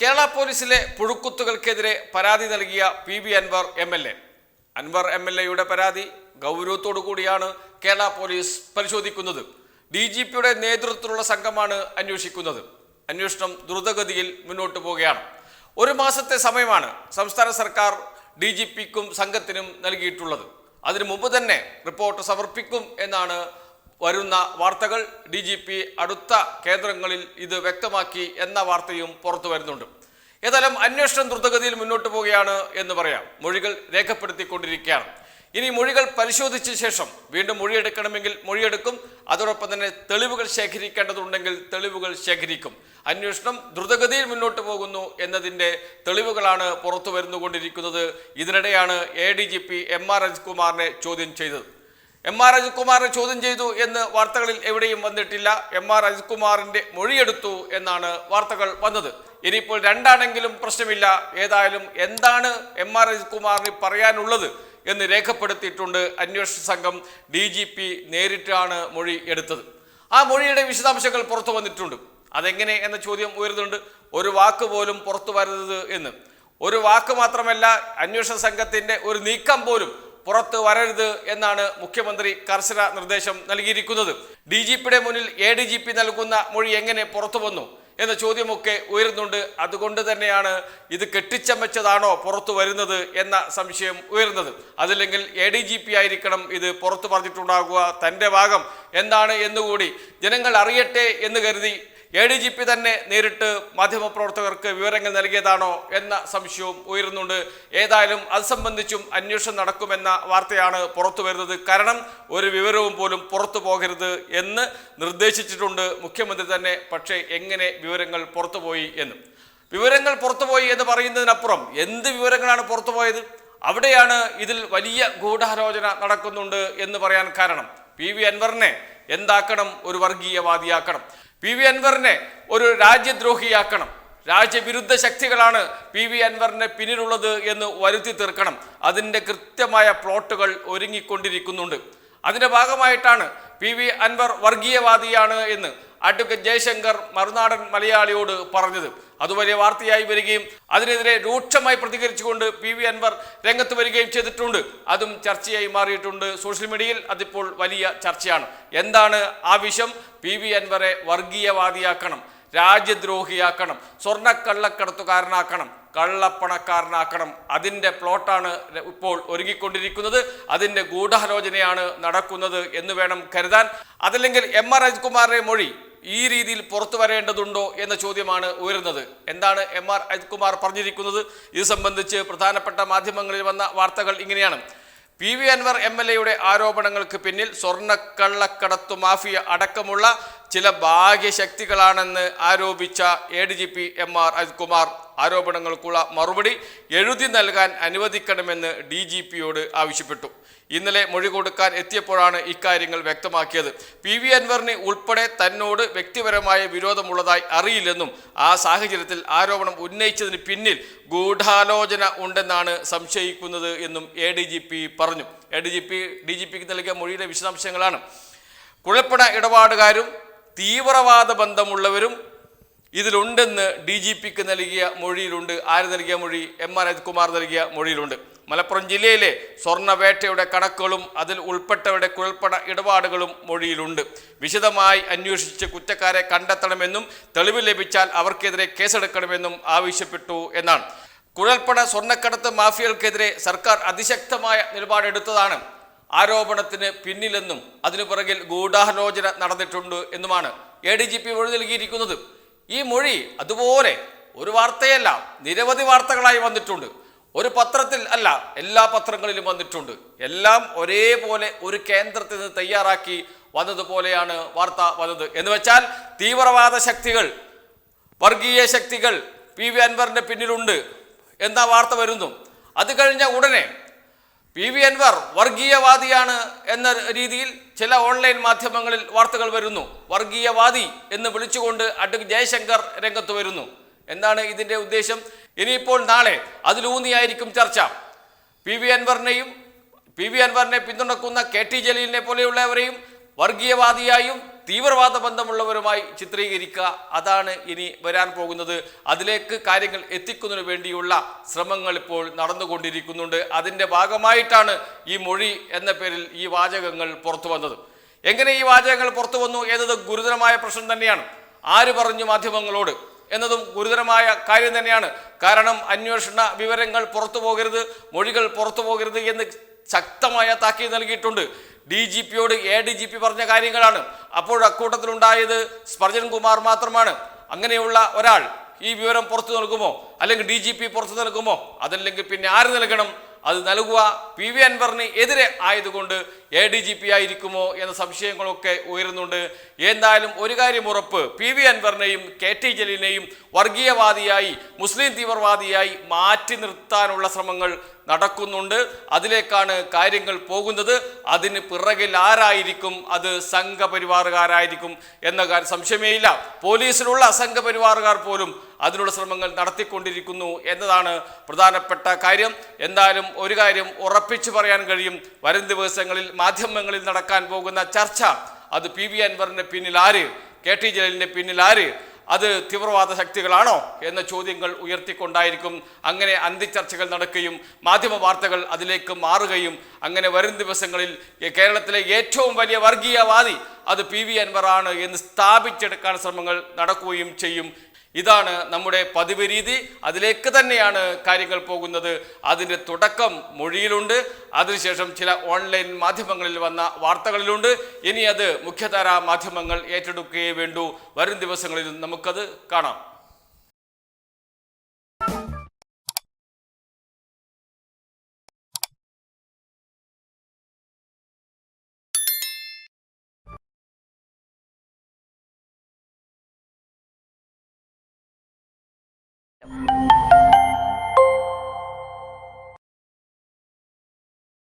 കേരള പോലീസിലെ പുഴുക്കുത്തുകൾക്കെതിരെ പരാതി നൽകിയ P B Anvar M L A. Anvar M L എയുടെ പരാതി ഗൗരവത്തോടു കൂടിയാണ് കേരള പോലീസ് പരിശോധിക്കുന്നത്. ഡി ജി പിയുടെ നേതൃത്വത്തിലുള്ള സംഘമാണ് അന്വേഷിക്കുന്നത്. അന്വേഷണം ദ്രുതഗതിയിൽ മുന്നോട്ട് പോവുകയാണ്. ഒരു മാസത്തെ സമയമാണ് സംസ്ഥാന സർക്കാർ ഡി ജി പിക്കും സംഘത്തിനും നൽകിയിട്ടുള്ളത്. അതിനു മുമ്പ് തന്നെ റിപ്പോർട്ട് സമർപ്പിക്കും എന്നാണ് വരുന്ന വാർത്തകൾ ഡി ജി പി അടുത്ത കേന്ദ്രങ്ങളിൽ ഇത് വ്യക്തമാക്കി എന്ന വാർത്തയും പുറത്തു വരുന്നുണ്ട്. ഏതായാലും അന്വേഷണം ദ്രുതഗതിയിൽ മുന്നോട്ട് പോവുകയാണ് എന്ന് പറയാം. മൊഴികൾ രേഖപ്പെടുത്തിക്കൊണ്ടിരിക്കുകയാണ്. ഇനി മൊഴികൾ പരിശോധിച്ച ശേഷം വീണ്ടും മൊഴിയെടുക്കണമെങ്കിൽ മൊഴിയെടുക്കും. അതോടൊപ്പം തന്നെ തെളിവുകൾ ശേഖരിക്കേണ്ടതുണ്ടെങ്കിൽ തെളിവുകൾ ശേഖരിക്കും. അന്വേഷണം ദ്രുതഗതിയിൽ മുന്നോട്ട് പോകുന്നു എന്നതിന്റെ തെളിവുകളാണ് പുറത്തു വരുന്നുകൊണ്ടിരിക്കുന്നത്. ഇതിനിടെയാണ് A D G P M R അജിത്കുമാറിനെ ചോദ്യം ചെയ്തത്. എം ആർ അജിത്കുമാറിനെ ചോദ്യം ചെയ്തു എന്ന് വാർത്തകളിൽ എവിടെയും വന്നിട്ടില്ല. എം ആർ അജിത്കുമാറിന്റെ മൊഴിയെടുത്തു എന്നാണ് വാർത്തകൾ വന്നത്. ഇനിയിപ്പോൾ രണ്ടാണെങ്കിലും പ്രശ്നമില്ല. ഏതായാലും എന്താണ് എം ആർ അജിത്കുമാറിന് പറയാനുള്ളത് എന്ന് രേഖപ്പെടുത്തിയിട്ടുണ്ട് അന്വേഷണ സംഘം ഡി ജി പി നേരിട്ടാണ് മൊഴി എടുത്തത്. ആ മൊഴിയുടെ വിശദാംശങ്ങൾ പുറത്തു വന്നിട്ടുണ്ട്. അതെങ്ങനെ എന്ന ചോദ്യം ഉയരുന്നുണ്ട്. ഒരു വാക്ക് പോലും പുറത്തു വരരുത് എന്ന്. ഒരു വാക്ക് മാത്രമല്ല അന്വേഷണ സംഘത്തിന്റെ ഒരു നീക്കം പോലും പുറത്ത് വരരുത് എന്നാണ് മുഖ്യമന്ത്രി കർശന നിർദ്ദേശം നൽകിയിരിക്കുന്നത്. ഡി ജി പിയുടെ മുന്നിൽ എ ഡി ജി പി നൽകുന്ന മൊഴി എങ്ങനെ പുറത്തു വന്നു എന്ന ചോദ്യമൊക്കെ ഉയരുന്നുണ്ട്. അതുകൊണ്ട് തന്നെയാണ് ഇത് കെട്ടിച്ചമച്ചതാണോ പുറത്തു വരുന്നത് എന്ന സംശയം ഉയരുന്നത്. അതില്ലെങ്കിൽ എ ഡി ജി പി ആയിരിക്കണം ഇത് പുറത്തു പറഞ്ഞിട്ടുണ്ടാകുക തന്റെ ഭാഗം. എന്താണ് എന്നുകൂടി ജനങ്ങൾ അറിയട്ടെ എന്ന് കരുതി എ ഡി ജി പി തന്നെ നേരിട്ട് മാധ്യമപ്രവർത്തകർക്ക് വിവരങ്ങൾ നൽകിയതാണോ എന്ന സംശയവും ഉയരുന്നുണ്ട്. ഏതായാലും അത് സംബന്ധിച്ചും അന്വേഷണം നടക്കുമെന്ന വാർത്തയാണ് പുറത്തു വരുന്നത്. കാരണം ഒരു വിവരവും പോലും പുറത്തു പോകരുത് എന്ന് നിർദ്ദേശിച്ചിട്ടുണ്ട് മുഖ്യമന്ത്രി തന്നെ. പക്ഷേ എങ്ങനെ വിവരങ്ങൾ പുറത്തുപോയി എന്ന്? വിവരങ്ങൾ പുറത്തുപോയി എന്ന് പറയുന്നതിനപ്പുറം എന്ത് വിവരങ്ങളാണ് പുറത്തുപോയത് അവിടെയാണ് ഇതിൽ വലിയ ഗൂഢാലോചന നടക്കുന്നുണ്ട് എന്ന് പറയാൻ കാരണം. പി വി അൻവറിനെ എന്താക്കണം? ഒരു വർഗീയവാദിയാക്കണം. പി വി അൻവറിനെ ഒരു രാജ്യദ്രോഹിയാക്കണം. രാജ്യവിരുദ്ധ ശക്തികളാണ് പി വി അൻവറിന് പിന്നിലുള്ളത് എന്ന് വരുത്തി തീർക്കണം. അതിന്റെ കൃത്യമായ പ്ലോട്ടുകൾ ഒരുങ്ങിക്കൊണ്ടിരിക്കുന്നുണ്ട്. അതിന്റെ ഭാഗമായിട്ടാണ് പി വി അൻവർ വർഗീയവാദിയാണ് എന്ന് അഡ്വക്കേറ്റ് ജയശങ്കർ മറുനാടൻ മലയാളിയോട് പറഞ്ഞത്. അത് വലിയ വാർത്തയായി വരികയും അതിനെതിരെ രൂക്ഷമായി പ്രതികരിച്ചുകൊണ്ട് പി വി അൻവർ രംഗത്ത് വരികയും ചെയ്തിട്ടുണ്ട്. അതും ചർച്ചയായി മാറിയിട്ടുണ്ട്. സോഷ്യൽ മീഡിയയിൽ അതിപ്പോൾ വലിയ ചർച്ചയാണ്. എന്താണ് ആവശ്യം? പി വി അൻവറെ വർഗീയവാദിയാക്കണം. രാജ്യദ്രോഹിയാക്കണം. സ്വർണക്കള്ളക്കടത്തുകാരനാക്കണം. കള്ളപ്പണക്കാരനാക്കണം. അതിന്റെ പ്ലോട്ടാണ് ഇപ്പോൾ ഒരുങ്ങിക്കൊണ്ടിരിക്കുന്നത്. അതിന്റെ ഗൂഢാലോചനയാണ് നടക്കുന്നത് എന്ന് വേണം കരുതാൻ. അതല്ലെങ്കിൽ എം ആർ അജിത്കുമാറിന്റെ മൊഴി ഈ രീതിയിൽ പുറത്തു വരേണ്ടതുണ്ടോ എന്ന ചോദ്യമാണ് ഉയരുന്നത്. എന്താണ് എം ആർ അജിത്കുമാർ പറഞ്ഞിരിക്കുന്നത്? ഇത് സംബന്ധിച്ച് പ്രധാനപ്പെട്ട മാധ്യമങ്ങളിൽ വന്ന വാർത്തകൾ ഇങ്ങനെയാണ്. P V Anvar M L എയുടെ ആരോപണങ്ങൾക്ക് പിന്നിൽ സ്വർണക്കള്ളക്കടത്തു മാഫിയ അടക്കമുള്ള ചില ഭാഗ്യശക്തികളാണെന്ന് ആരോപിച്ച A D G P M R Ajithkumar ആരോപണങ്ങൾക്കുള്ള മറുപടി എഴുതി നൽകാൻ അനുവദിക്കണമെന്ന് ഡി ജി പിയോട് ആവശ്യപ്പെട്ടു. ഇന്നലെ മൊഴി കൊടുക്കാൻ എത്തിയപ്പോഴാണ് ഇക്കാര്യങ്ങൾ വ്യക്തമാക്കിയത്. പി വി അൻവറിന് ഉൾപ്പെടെ തന്നോട് വ്യക്തിപരമായ വിരോധമുള്ളതായി അറിയില്ലെന്നും ആ സാഹചര്യത്തിൽ ആരോപണം ഉന്നയിച്ചതിന് പിന്നിൽ ഗൂഢാലോചന ഉണ്ടെന്നാണ് സംശയിക്കുന്നത് എന്നും എ ഡി ജി പി പറഞ്ഞു. A D G P D G പിക്ക് നൽകിയ മൊഴിയുടെ വിശദാംശങ്ങളാണ്. കുഴപ്പണ ഇടപാടുകാരും തീവ്രവാദ ബന്ധമുള്ളവരും ഇതിലുണ്ടെന്ന് ഡി ജി പിക്ക് നൽകിയ മൊഴിയിലുണ്ട്. ആര് നൽകിയ മൊഴി? എം ആർ അജിത്കുമാർ നൽകിയ മൊഴിയിലുണ്ട്. മലപ്പുറം ജില്ലയിലെ സ്വർണവേട്ടയുടെ കണക്കുകളും അതിൽ ഉൾപ്പെട്ടവരുടെ കുഴൽപ്പണ ഇടപാടുകളും മൊഴിയിലുണ്ട്. വിശദമായി അന്വേഷിച്ച് കുറ്റക്കാരെ കണ്ടെത്തണമെന്നും തെളിവ് ലഭിച്ചാൽ അവർക്കെതിരെ കേസെടുക്കണമെന്നും ആവശ്യപ്പെട്ടു എന്നാണ്. കുഴൽപ്പണ സ്വർണക്കടത്ത് മാഫിയകൾക്കെതിരെ സർക്കാർ അതിശക്തമായ നിലപാടെടുത്തതാണ് ആരോപണത്തിന് പിന്നിലെന്നും അതിനു പുറകിൽ ഗൂഢാലോചന നടന്നിട്ടുണ്ട് എന്നുമാണ് എ ഡി ജി പി മൊഴി നൽകിയിരിക്കുന്നത്. ഈ മൊഴി അതുപോലെ ഒരു വാർത്തയല്ല നിരവധി വാർത്തകളായി വന്നിട്ടുണ്ട്. ഒരു പത്രത്തിൽ അല്ല എല്ലാ പത്രങ്ങളിലും വന്നിട്ടുണ്ട്. എല്ലാം ഒരേപോലെ ഒരു കേന്ദ്രത്തിൽ നിന്ന് തയ്യാറാക്കി വന്നതുപോലെയാണ് വാർത്ത വന്നത്. എന്ന് വെച്ചാൽ തീവ്രവാദ ശക്തികൾ വർഗീയ ശക്തികൾ പി വി അൻവറിന്റെ പിന്നിലുണ്ട് എന്ന വാർത്ത വരുന്നു. അത് കഴിഞ്ഞ ഉടനെ പി വി അൻവർ വർഗീയവാദിയാണ് എന്ന രീതിയിൽ ചില ഓൺലൈൻ മാധ്യമങ്ങളിൽ വാർത്തകൾ വരുന്നു. വർഗീയവാദി എന്ന് വിളിച്ചുകൊണ്ട് അഡ്വക്കേറ്റ് ജയശങ്കർ രംഗത്ത് വരുന്നു. എന്താണ് ഇതിന്റെ ഉദ്ദേശം? ഇനിയിപ്പോൾ നാളെ അതിലൂന്നിയായിരിക്കും ചർച്ച. പി വി അൻവറിനെയും പി വി അൻവറിനെ പിന്തുണക്കുന്ന കെ ടി ജലീലിനെ പോലെയുള്ളവരെയും വർഗീയവാദിയായും തീവ്രവാദ ബന്ധമുള്ളവരുമായി ചിത്രീകരിക്കുക. അതാണ് ഇനി വരാൻ പോകുന്നത്. അതിലേക്ക് കാര്യങ്ങൾ എത്തിക്കുന്നതിന് വേണ്ടിയുള്ള ശ്രമങ്ങൾ ഇപ്പോൾ നടന്നുകൊണ്ടിരിക്കുന്നുണ്ട്. അതിന്റെ ഭാഗമായിട്ടാണ് ഈ മൊഴി എന്ന പേരിൽ ഈ വാചകങ്ങൾ പുറത്തു വന്നത്. എങ്ങനെ ഈ വാചകങ്ങൾ പുറത്തു വന്നു എന്നത് ഗുരുതരമായ പ്രശ്നം തന്നെയാണ്. ആര് പറഞ്ഞു മാധ്യമങ്ങളോട്? എന്നതും ഗുരുതരമായ കാര്യം തന്നെയാണ്. കാരണം അന്വേഷണ വിവരങ്ങൾ പുറത്തു പോകരുത് മൊഴികൾ പുറത്തു പോകരുത് എന്ന് ശക്തമായ താക്കീത് നൽകിയിട്ടുണ്ട്. ഡി ജി പിയോട് എ ഡി ജി പി പറഞ്ഞ കാര്യങ്ങളാണ്. അപ്പോൾ അക്കൂട്ടത്തിലുണ്ടായത് സ്പർജൻ കുമാർ മാത്രമാണ്. അങ്ങനെയുള്ള ഒരാൾ ഈ വിവരം പുറത്തു നൽകുമോ? അല്ലെങ്കിൽ ഡി ജി പി പുറത്തു നൽകുമോ? അതല്ലെങ്കിൽ പിന്നെ ആര് നൽകണം? അത് നൽകുക പി വി അൻവറിന് എതിരെ ആയതുകൊണ്ട് എ ഡി ജി പി ആയിരിക്കുമോ എന്ന സംശയങ്ങളൊക്കെ ഉയരുന്നുണ്ട്. എന്തായാലും ഒരു കാര്യം ഉറപ്പ് പി വി അൻവറിനെയും കെ ടി ജലീലിനെയും വർഗീയവാദിയായി മുസ്ലിം തീവ്രവാദിയായി മാറ്റി നിർത്താനുള്ള ശ്രമങ്ങൾ നടക്കുന്നുണ്ട്. അതിലേക്കാണ് കാര്യങ്ങൾ പോകുന്നത്. അതിന് പിറകിൽ ആരായിരിക്കും? അത് സംഘപരിവാറുകാരായിരിക്കും എന്ന സംശയമേയില്ല. പോലീസിലുള്ള സംഘപരിവാറുകാർ പോലും അതിനുള്ള ശ്രമങ്ങൾ നടത്തിക്കൊണ്ടിരിക്കുന്നു എന്നതാണ് പ്രധാനപ്പെട്ട കാര്യം. എന്തായാലും ഒരു കാര്യം ഉറപ്പിച്ചു പറയാൻ കഴിയും. വരും ദിവസങ്ങളിൽ മാധ്യമങ്ങളിൽ നടക്കാൻ പോകുന്ന ചർച്ച. അത് പി വി അൻവറിന്റെ പിന്നിൽ ആര്? കെ ടി ജലീലിന്റെ പിന്നിൽ ആര്? അത് തീവ്രവാദ ശക്തികളാണോ എന്ന ചോദ്യങ്ങൾ ഉയർത്തിക്കൊണ്ടായിരിക്കും അങ്ങനെ അന്തിച്ചർച്ചകൾ നടക്കുകയും മാധ്യമ വാർത്തകൾ അതിലേക്ക് മാറുകയും അങ്ങനെ വരും ദിവസങ്ങളിൽ കേരളത്തിലെ ഏറ്റവും വലിയ വർഗീയവാദി അത് പി വി അൻവറാണ് എന്ന് സ്ഥാപിച്ചെടുക്കാൻ ശ്രമങ്ങൾ നടക്കുകയും ചെയ്യും ഇതാണ് നമ്മുടെ പതിവ് രീതി. അതിലേക്ക് തന്നെയാണ് കാര്യങ്ങൾ പോകുന്നത്. അതിന്റെ തുടക്കം മൊഴിയിലുണ്ട്. അതിനുശേഷം ചില ഓൺലൈൻ മാധ്യമങ്ങളിൽ വന്ന വാർത്തകളിലുണ്ട്. ഇനി അത് മുഖ്യധാരാ മാധ്യമങ്ങൾ ഏറ്റെടുക്കുകയേ വേണ്ടൂ. വരും ദിവസങ്ങളിൽ നമുക്കത് കാണാം.